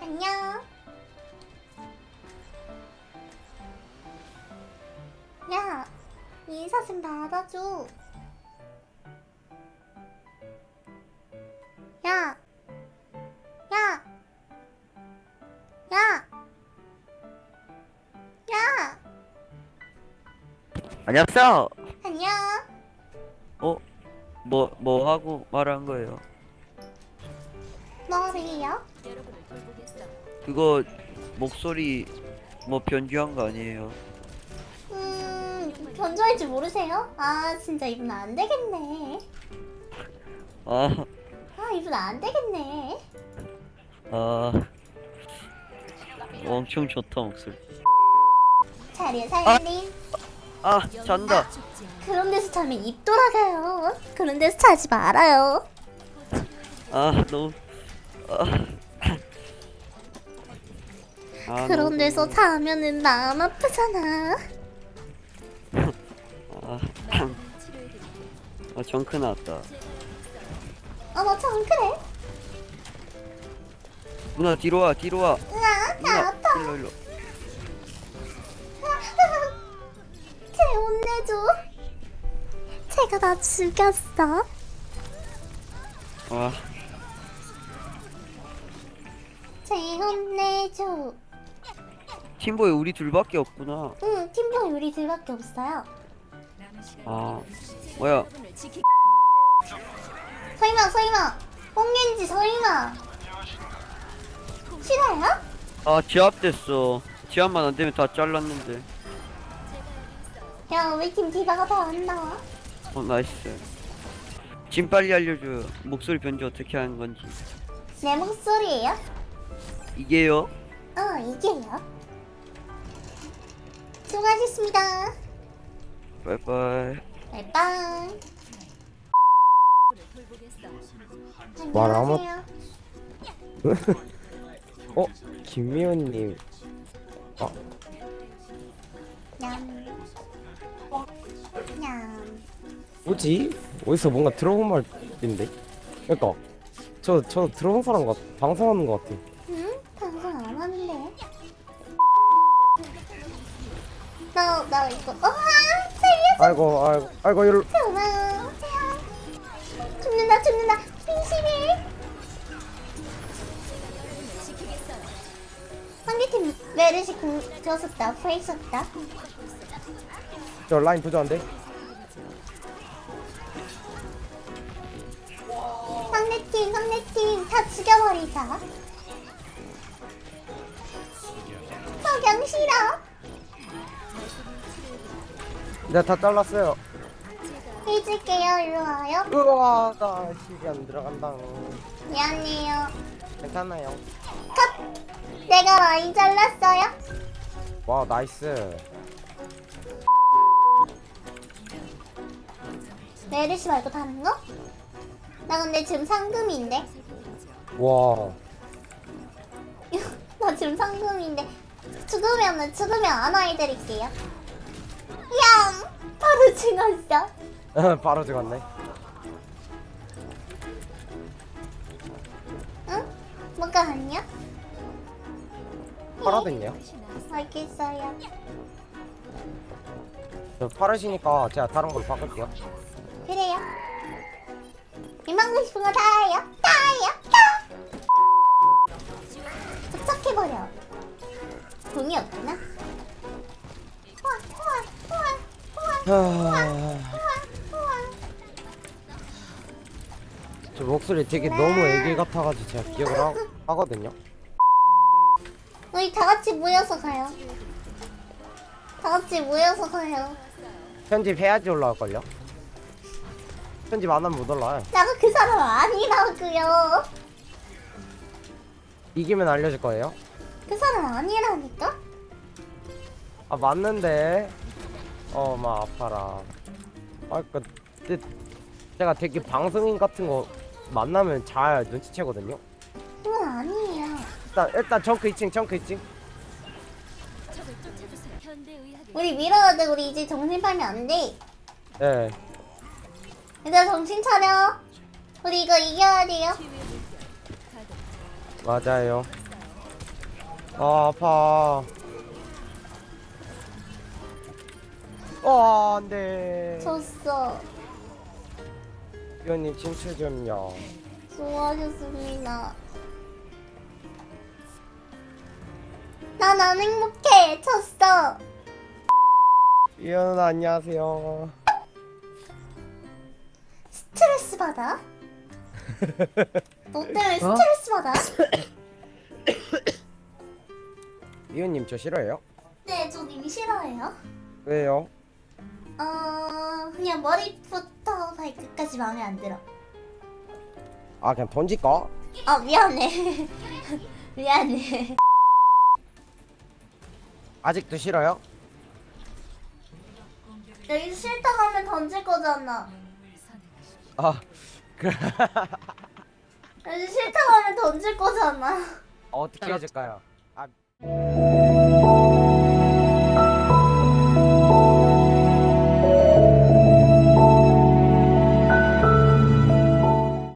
안녕. 야, 인사 좀 받아줘. 안녕하세요. 안녕. 어? 뭐, 뭐 하고 말한 거예요? 뭐래요? 그거 목소리 뭐 변주한 거 아니에요? 음, 변조할 줄 모르세요? 아, 진짜 이분 안 되겠네. 아, 아, 이분 안 되겠네. 아. 엄청 좋다, 목소리. 자리에 살림. 아, 잔다. 그런 데서 자면 입 돌아가요. 그런 데서 자지 말아요. 아, 너무. 아. 아, 그런 너무- 데서 자면은 마음 아프잖아. 아, 아, 정크 나왔다. 어머, 참 그래. 누나, 뒤로 와, 뒤로 와. 으아, 나 누나, 아파. 일로, 일로. 혼내줘. 쟤가 나 죽였어. 아, 쟤 혼내줘. 팀보에 우리 둘밖에 없구나. 응, 팀보 우리 둘밖에 없어요. 아, 뭐야. 설마, 설마. 뽕겐지 설마. 싫어요? 아, 제압됐어. 제압만 안 되면 다 잘랐는데. 야, 우리 팀 디바가 더안 나와. 어, 나이스. 지금 빨리 알려줘요. 목소리 변조 어떻게 하는 건지. 내 목소리예요? 이게요? 어, 이게요. 수고하셨습니다. 빠이빠이. 바이바이. 말 아무- 안녕하세요. 어? 김미호님 냠. 냠. 뭐지? 어디서 뭔가 들어본 말인데? 그니까 저, 저 들어본 사람 같 방송하는 것 같아 응? 방송 안 하는데. 나, 나 이거. 어, 살려줘. 아이고 아이고 아이고 이럴 고마워. 죽는다, 죽는다. 빙심이. 상대팀 메르시 공 줬었다. 프레이 썼다. 저 라인 부자인데? 다 죽여버리자. 석양 싫어. 내가 다 잘랐어요 해줄게요. 일로 와요. 우와 나 시계 안 들어간다 미안해요. 괜찮아요 컷! 내가 많이 잘랐어요. 와 나이스 메르시 말고 다른 거? 나 근데 지금 상금인데. 와 나 지금 상금인데. 죽으면은 죽으면 안아해드릴게요. 야! 바로 죽었어. 바로 죽었네 응? 뭐가 아니야? 팔아됐냐? 알겠어요. 저 팔으시니까 제가 다른 걸로 바꿀게요 그래요. 민망고 싶은 거 다예요. 다예요. 다. 도착해버려. 돈이 없구나. 우와 하... 우와 저 목소리 되게 너무 애기 같아가지고 제가 기억을 하, 하거든요 우리 다 같이 모여서 가요. 다 같이 모여서 가요. 편집해야지 올라올걸요? 편집 안 하면 못 올라와요 나가 그 사람 아니라고요. 이기면 알려줄 거예요 그 사람 아니라니까? 아 맞는데 어마 아파라 아까 그 제가 되게 방송인 같은 거 만나면 잘 눈치채거든요 그건 아니에요. 일단 일단 정크 2층 정크 2층 우리 밀어야 돼. 우리 이제 정신 팔면 안 돼. 예. 얘들아 정신 차려. 우리 이거 이겨야 돼요. 맞아요. 아, 아파. 어, 안 돼. 졌어. 위원님 진출 좀요. 수고하셨습니다. 난 안 행복해. 졌어. 위원 안녕하세요. 스트레스 받아? 너 때문에 스트레스 받아? 위원님 저 싫어해요? 네, 저 님 싫어해요. 왜요? 어, 그냥 머리부터 발끝까지 마음에 안 들어. 아 그냥 던질까? 아, 미안해. 미안해. 아직도 싫어요? 여기 싫다고 하면 던질 거잖아. 아 싫다고 하면 던질 거잖아. 어떻게 해줄까요? 아